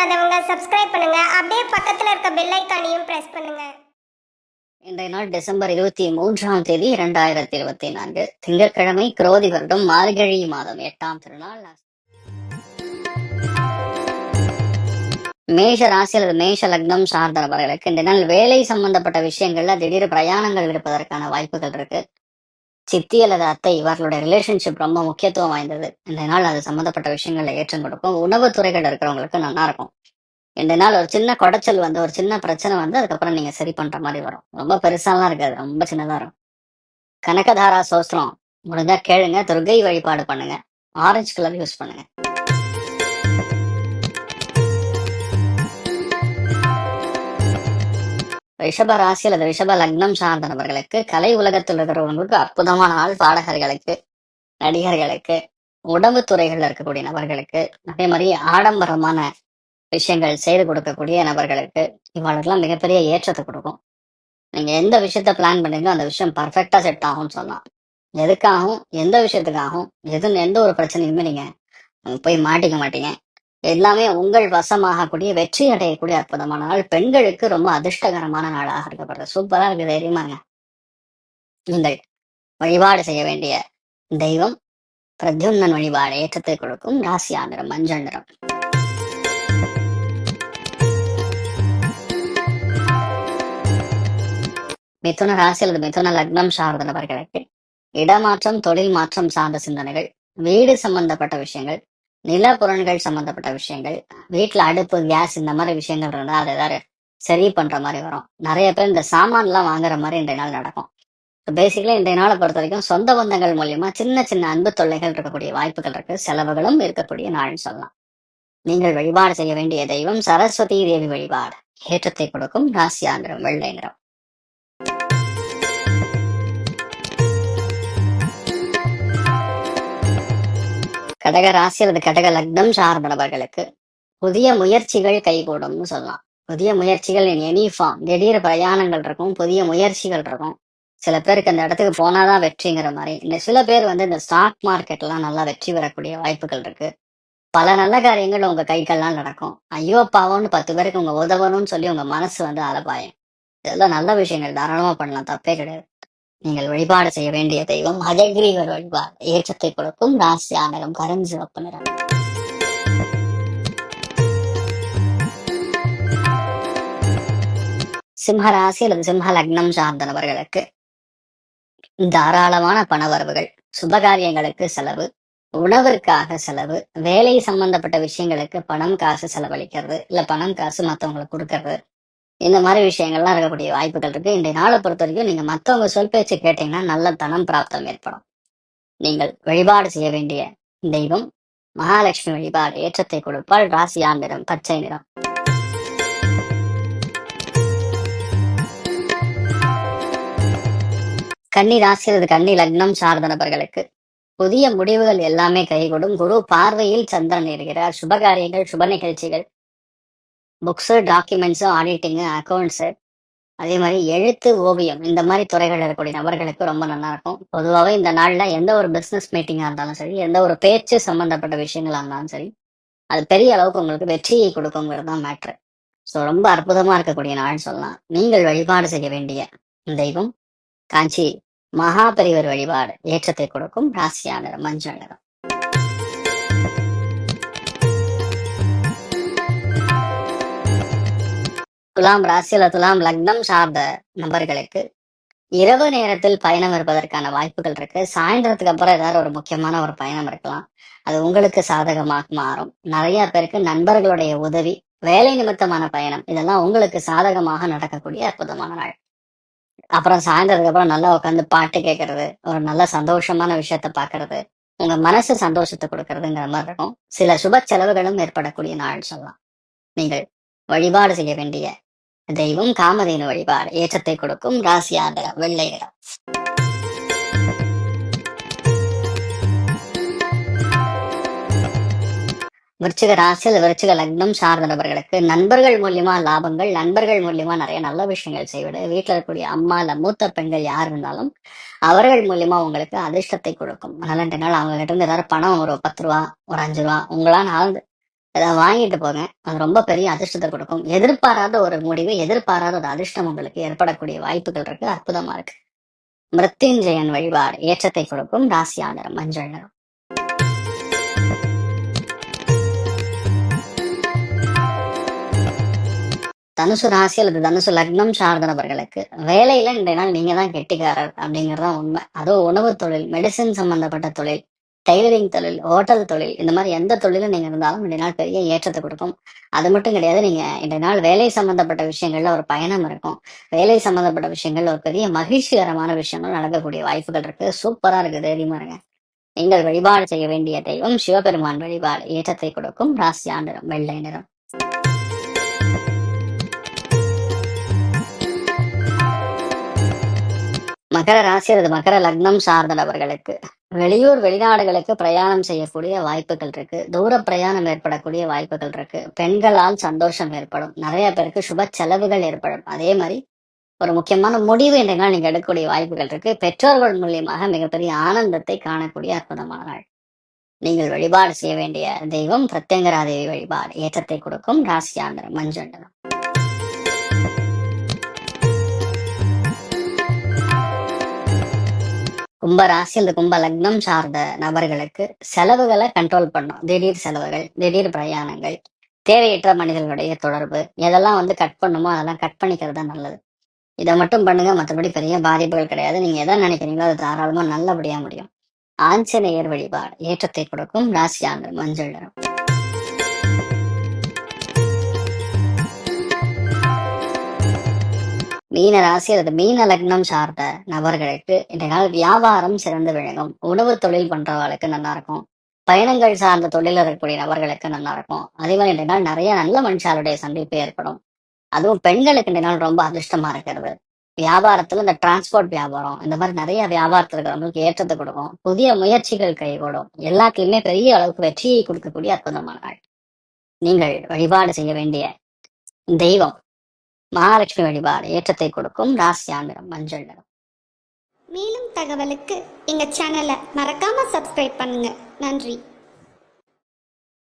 பண்ணாதவங்க சப்ஸ்கிரைப் பண்ணுங்க. அப்படியே பக்கத்துல இருக்க பெல் ஐக்கானையும் பிரஸ் பண்ணுங்க. இன்றைய நாள் டிசம்பர் இருபத்தி மூன்றாம் தேதி இரண்டாயிரத்தி இருபத்தி நான்கு. திங்கட்கிழமை குரோதி வருடம் மார்கழி மாதம் எட்டாம் திருநாள். மேஷ ராசி அல்லது மேஷ லக்னம் சார்ந்த நபர்களுக்கு இந்த நாள் வேலை சம்பந்தப்பட்ட விஷயங்கள்ல திடீர் பிரயாணங்கள் இருப்பதற்கான வாய்ப்புகள் இருக்கு. சித்தி அல்லது அத்தை இவர்களுடைய ரிலேஷன்ஷிப் ரொம்ப முக்கியத்துவம் வாய்ந்தது. இந்த நாள் அது சம்பந்தப்பட்ட விஷயங்களை ஏற்றம் கொடுக்கும். உணவுத் துறைகள் இருக்கிறவங்களுக்கு நல்லா இருக்கும். இந்த நாள் ஒரு சின்ன குடைச்சல் வந்து ஒரு சின்ன பிரச்சனை வந்து அதுக்கப்புறம் நீங்க சரி பண்ற மாதிரி வரும். ரொம்ப பெருசாலாம் இருக்காது. ரொம்ப சின்னதா இருக்கும். கனகதாரா சோஸ்திரம் முடிஞ்சா கேளுங்க. துர்கை வழிபாடு பண்ணுங்க. ஆரஞ்சு கலர் யூஸ் பண்ணுங்க. ரிஷப ராசி அல்லது ரிஷப லக்னம் சார்ந்த நபர்களுக்கு கலை உலகத்தில் இருக்கிறவங்களுக்கு அற்புதமான நாள் பாடகர்களுக்கு நடிகர்களுக்கு உடம்பு துறைகள்ல இருக்கக்கூடிய நபர்களுக்கு அதே மாதிரி ஆடம்பரமான விஷயங்கள் செய்து கொடுக்கக்கூடிய நபர்களுக்கு இவங்களுக்கெல்லாம் மிகப்பெரிய ஏற்றத்தை கொடுக்கும். நீங்க எந்த விஷயத்த பிளான் பண்ணீங்களோ அந்த விஷயம் பர்ஃபெக்டா செட் ஆகும்னு சொல்லலாம் எதுக்காகவும் எந்த விஷயத்துக்காகவும் எது எந்த ஒரு பிரச்சனையுமே நீங்க போய் மாட்டிக்க மாட்டீங்க. எல்லாமே உங்கள் வசமாகக்கூடிய வெற்றி அடையக்கூடிய அற்புதமான நாள் பெண்களுக்கு ரொம்ப அதிர்ஷ்டகரமான நாளாக இருக்கப்படுறது சூப்பரா இருக்கு தைரியமாங்க? நீங்கள் வழிபாடு செய்ய வேண்டிய தெய்வம் பிரத்யுன்னன் வழிபாடு ஏற்றத்தை கொடுக்கும் ராசியா நிறம் மஞ்சள் நிறம். மிதுன ராசி அல்லது மிதுன லக்னம் சார்ந்த நபர்களுக்கு இடமாற்றம் தொழில் மாற்றம் சார்ந்த சிந்தனைகள் வீடு சம்பந்தப்பட்ட விஷயங்கள் நிலப்புறன்கள் சம்பந்தப்பட்ட விஷயங்கள் வீட்டுல அடுப்பு கேஸ் இந்த மாதிரி விஷயங்கள் இருந்தா அதை ஏதாவது சரி பண்ற மாதிரி வரும். நிறைய பேர் இந்த சாமான்லாம் வாங்குற மாதிரி இன்றைய நாள் நடக்கும். பேசிக்கலி இன்றைய நாளை பொறுத்த வரைக்கும் சொந்த பந்தங்கள் மூலியமா சின்ன சின்ன அன்பு தொல்லைகள் இருக்கக்கூடிய வாய்ப்புகள் இருக்கு. செலவுகளும் இருக்கக்கூடிய நாள்னு சொல்லலாம். நீங்கள் வழிபாடு செய்ய வேண்டிய தெய்வம் சரஸ்வதி தேவி வழிபாடு. ஏற்றத்தை கொடுக்கும் ராசியா நிறம் வெள்ளை நிறம். கடக ராசி அல்லது கடக லக்னம் சார்ந்த புதிய முயற்சிகள் கைகூடும்னு சொல்லலாம். புதிய முயற்சிகள் இன் எனி ஃபார்ம் திடீர் பிரயாணங்கள் இருக்கும் புதிய முயற்சிகள் இருக்கும். சில பேருக்கு அந்த இடத்துக்கு போனாதான் வெற்றிங்கிற மாதிரி. இந்த சில பேர் வந்து இந்த ஸ்டாக் மார்க்கெட்லாம் நல்லா வெற்றி பெறக்கூடிய வாய்ப்புகள் இருக்கு. பல நல்ல காரியங்கள் உங்க கைகள்லாம் நடக்கும். ஐயோ பாவம்னு பத்து பேருக்கு உங்க உதவணும்னு சொல்லி உங்க மனசு வந்து அலபாயம். இதெல்லாம் நல்ல விஷயங்கள். தாராளமா பண்ணலாம். தப்பே கிடையாது. நீங்கள் வழிபாடு செய்ய வேண்டிய தெய்வம் அஜகிரீவர் வழிபாடு. ஏற்றத்தை கொடுக்கும் ராசி ஆனரம் கருஞ்சிவப்பு நிறம். சிம்ம ராசி அல்லது சிம்ம லக்னம் சார்ந்த நபர்களுக்கு தாராளமான பணவரவுகள் சுபகாரியங்களுக்கு செலவு உணவிற்காக செலவு வேலை சம்பந்தப்பட்ட விஷயங்களுக்கு பணம் காசு செலவழிக்கிறது இல்ல பணம் காசு மத்தவங்களுக்கு கொடுக்கறது. இந்த மாதிரி விஷயங்கள்லாம் இருக்கக்கூடிய வாய்ப்புகள் இருக்கு. இன்றைய நாளை பொறுத்த வரைக்கும் நீங்க மத்தவங்க சொல் பேச்சு கேட்டீங்கன்னா நல்ல தனம் பிராப்தம் ஏற்படும். நீங்கள் வழிபாடு செய்ய வேண்டிய தெய்வம் மகாலட்சுமி வழிபாடு ஏற்றத்தை கொடுப்பால் ராசியா நிறம் பச்சை நிறம். கன்னி ராசி அல்லது கன்னி லக்னம் சார்ந்த நபர்களுக்கு புதிய முடிவுகள் எல்லாமே கைகூடும். குரு பார்வையில் சந்திரன் இருக்கிறார். சுபகாரியங்கள் சுப நிகழ்ச்சிகள் புக்ஸு டாக்குமெண்ட்ஸு ஆடிட்டிங்கு அக்கௌண்ட்ஸு அதே மாதிரி எழுத்து ஓவியம் இந்த மாதிரி துறைகள் இருக்கக்கூடிய நபர்களுக்கு ரொம்ப நல்லா இருக்கும். பொதுவாகவே இந்த நாளில் எந்த ஒரு பிஸ்னஸ் மீட்டிங்காக இருந்தாலும் சரி எந்த ஒரு பேச்சு சம்பந்தப்பட்ட விஷயங்களா இருந்தாலும் சரி அது பெரிய அளவுக்கு உங்களுக்கு வெற்றியை கொடுக்குங்கிறது தான் மேட்ரு ஸோ ரொம்ப அற்புதமா இருக்கக்கூடிய நாள்னு சொல்லலாம். நீங்கள் வழிபாடு செய்ய வேண்டிய தெய்வம் காஞ்சி மகா பெரியவர் வழிபாடு ஏற்றத்தை கொடுக்கும். ராசியா மஞ்சள் நிறம். துலாம் ராசியில துலாம் லக்னம் சார்ந்த நபர்களுக்கு இரவு நேரத்தில் பயணம் இருப்பதற்கான வாய்ப்புகள் இருக்கு. சாயந்தரத்துக்கு அப்புறம் ஏதாவது ஒரு முக்கியமான ஒரு பயணம் இருக்கலாம். அது உங்களுக்கு சாதகமாக மாறும். நிறைய பேருக்கு நண்பர்களுடைய உதவி வேலை நிமித்தமான பயணம் இதெல்லாம் உங்களுக்கு சாதகமாக நடக்கக்கூடிய அற்புதமான நாள். அப்புறம் சாயந்தரத்துக்கு அப்புறம் நல்லா உட்காந்து பாட்டு கேட்கறது ஒரு நல்ல சந்தோஷமான விஷயத்த பாக்குறது உங்க மனசு சந்தோஷத்தை கொடுக்கறதுங்கிற மாதிரி இருக்கும். சில சுப செலவுகளும் ஏற்படக்கூடிய நாள் சொல்லலாம். நீங்கள் வழிபாடு செய்ய வேண்டிய தெய்வம் காமதேனு வழிபாடு. ஏற்றத்தை கொடுக்கும் ராசியாந்திர வெள்ளை நிறம். விருச்சிக ராசியில் விருச்சிக லக்னம் சார்ந்த நபர்களுக்கு நண்பர்கள் மூலியமா லாபங்கள் நண்பர்கள் மூலியமா நிறைய நல்ல விஷயங்கள் செய்வது வீட்டில் இருக்கக்கூடிய அம்மா இல்ல மூத்த பெண்கள் யார் இருந்தாலும் அவர்கள் மூலியமா உங்களுக்கு அதிர்ஷ்டத்தை கொடுக்கும். அதனால ரெண்டு நாள் அவங்க கிட்ட இருந்து ஏதாவது பணம் ஒரு பத்து ரூபா ஒரு அஞ்சு ரூபா உங்களால் ஆழ்ந்து இதை வாங்கிட்டு போங்க அது ரொம்ப பெரிய அதிர்ஷ்டத்தை கொடுக்கும். எதிர்பாராத ஒரு முடிவு எதிர்பாராத ஒரு அதிர்ஷ்டம் உங்களுக்கு ஏற்படக்கூடிய வாய்ப்புகள் இருக்கு. அற்புதமா இருக்கு. மிருத்யுஞ்சயன் வழிபாடு ஏற்றத்தை கொடுக்கும் ராசியா நிறம் மஞ்சள் நிறம் தனுசு ராசி அல்லது தனுசு லக்னம் சார்ந்த நபர்களுக்கு வேலையில இன்றைய நாள் நீங்க தான் கெட்டிக்காரர் அப்படிங்கறதான் உண்மை. அதுவும் உணவு தொழில் மெடிசின் சம்பந்தப்பட்ட தொழில் டெய்லரிங் தொழில் ஹோட்டல் தொழில் இந்த மாதிரி எந்த தொழிலும் நீங்க இருந்தாலும் இன்றைய நாள் பெரிய ஏற்றத்தை கொடுக்கும். அது மட்டும் கிடையாது நீங்க இன்றைய நாள் வேலை சம்பந்தப்பட்ட விஷயங்கள்ல ஒரு பயணம் இருக்கும். வேலை சம்பந்தப்பட்ட விஷயங்கள்ல ஒரு பெரிய மகிழ்ச்சிகரமான விஷயங்கள் நடக்கக்கூடிய வாய்ப்புகள் இருக்கு. சூப்பரா இருக்கு தைரியமா இருங்க? நீங்கள் வழிபாடு செய்ய வேண்டிய தெய்வம் சிவபெருமான் வழிபாடு ஏற்றத்தை கொடுக்கும் ராசியா நிறம் வெள்ளை நிறம். மகர ராசி அல்லது மகர லக்னம் சார்ந்த நபர்களுக்கு வெளியூர் வெளிநாடுகளுக்கு பிரயாணம் செய்யக்கூடிய வாய்ப்புகள் இருக்கு. தூர பிரயாணம் ஏற்படக்கூடிய வாய்ப்புகள் இருக்கு. பெண்களால் சந்தோஷம் ஏற்படும். நிறைய பேருக்கு சுப செலவுகள் ஏற்படும். அதே மாதிரி ஒரு முக்கியமான முடிவு என்ற நீங்க எடுக்கக்கூடிய வாய்ப்புகள் இருக்கு. பெற்றோர்கள் மூலியமாக மிகப்பெரிய ஆனந்தத்தை காணக்கூடிய அற்புதமான நாள். நீங்கள் வழிபாடு செய்ய வேண்டிய தெய்வம் பிரத்யங்கராதேவி வழிபாடு. ஏற்றத்தை கொடுக்கும். ராசியாந்திரம் மஞ்சண்டனம் கும்ப ராசி அல்லது கும்ப லக்னம் சார்ந்த நபர்களுக்கு செலவுகளை கண்ட்ரோல் பண்ணும். திடீர் செலவுகள் திடீர் பிரயாணங்கள் தேவையற்ற மனிதர்களுடைய தொடர்பு எதெல்லாம் வந்து கட் பண்ணுமோ அதெல்லாம் கட் பண்ணிக்கிறது தான் நல்லது. இதை மட்டும் பண்ணுங்க மற்றபடி பெரிய பாதிப்புகள் கிடையாது. நீங்க எதை நினைக்கிறீங்களோ அது தாராளமா நல்லபடியா முடியும். ஆஞ்சநேயர் வழிபாடு ஏற்றத்தை கொடுக்கும் ராசியாண்டு மஞ்சள் நிறம். மீன ராசி அல்லது மீன லக்னம் சார்ந்த நபர்களுக்கு இன்றைய நாள் வியாபாரம் சிறந்து விளங்கும். உணவு தொழில் பண்றவர்களுக்கு நல்லா இருக்கும். பயணங்கள் சார்ந்த தொழில் இருக்கக்கூடிய நபர்களுக்கு நல்லா இருக்கும். அதே மாதிரி இன்றைய நாள் நிறைய நல்ல மனுஷாருடைய சந்திப்பு ஏற்படும். அதுவும் பெண்களுக்கு இன்றைய நாள் ரொம்ப அதிர்ஷ்டமா இருக்கிறது. வியாபாரத்துல இந்த டிரான்ஸ்போர்ட் வியாபாரம் இந்த மாதிரி நிறைய வியாபாரத்துல இருக்கிறவங்களுக்கு ஏற்றத்தை கொடுக்கும். புதிய முயற்சிகள் கைகூடும். எல்லாத்துலயுமே பெரிய அளவுக்கு வெற்றியை கொடுக்கக்கூடிய அற்புதமான நாள். நீங்கள் வழிபாடு செய்ய வேண்டிய தெய்வம் மகாலட்சுமி வழிபாடு ஏற்றத்தை கொடுக்கும் ராசியாந்திரம் மஞ்சள் நிறம். மேலும் தகவலுக்கு எங்க சேனலை மறக்காம சப்ஸ்கிரைப் பண்ணுங்க. நன்றி.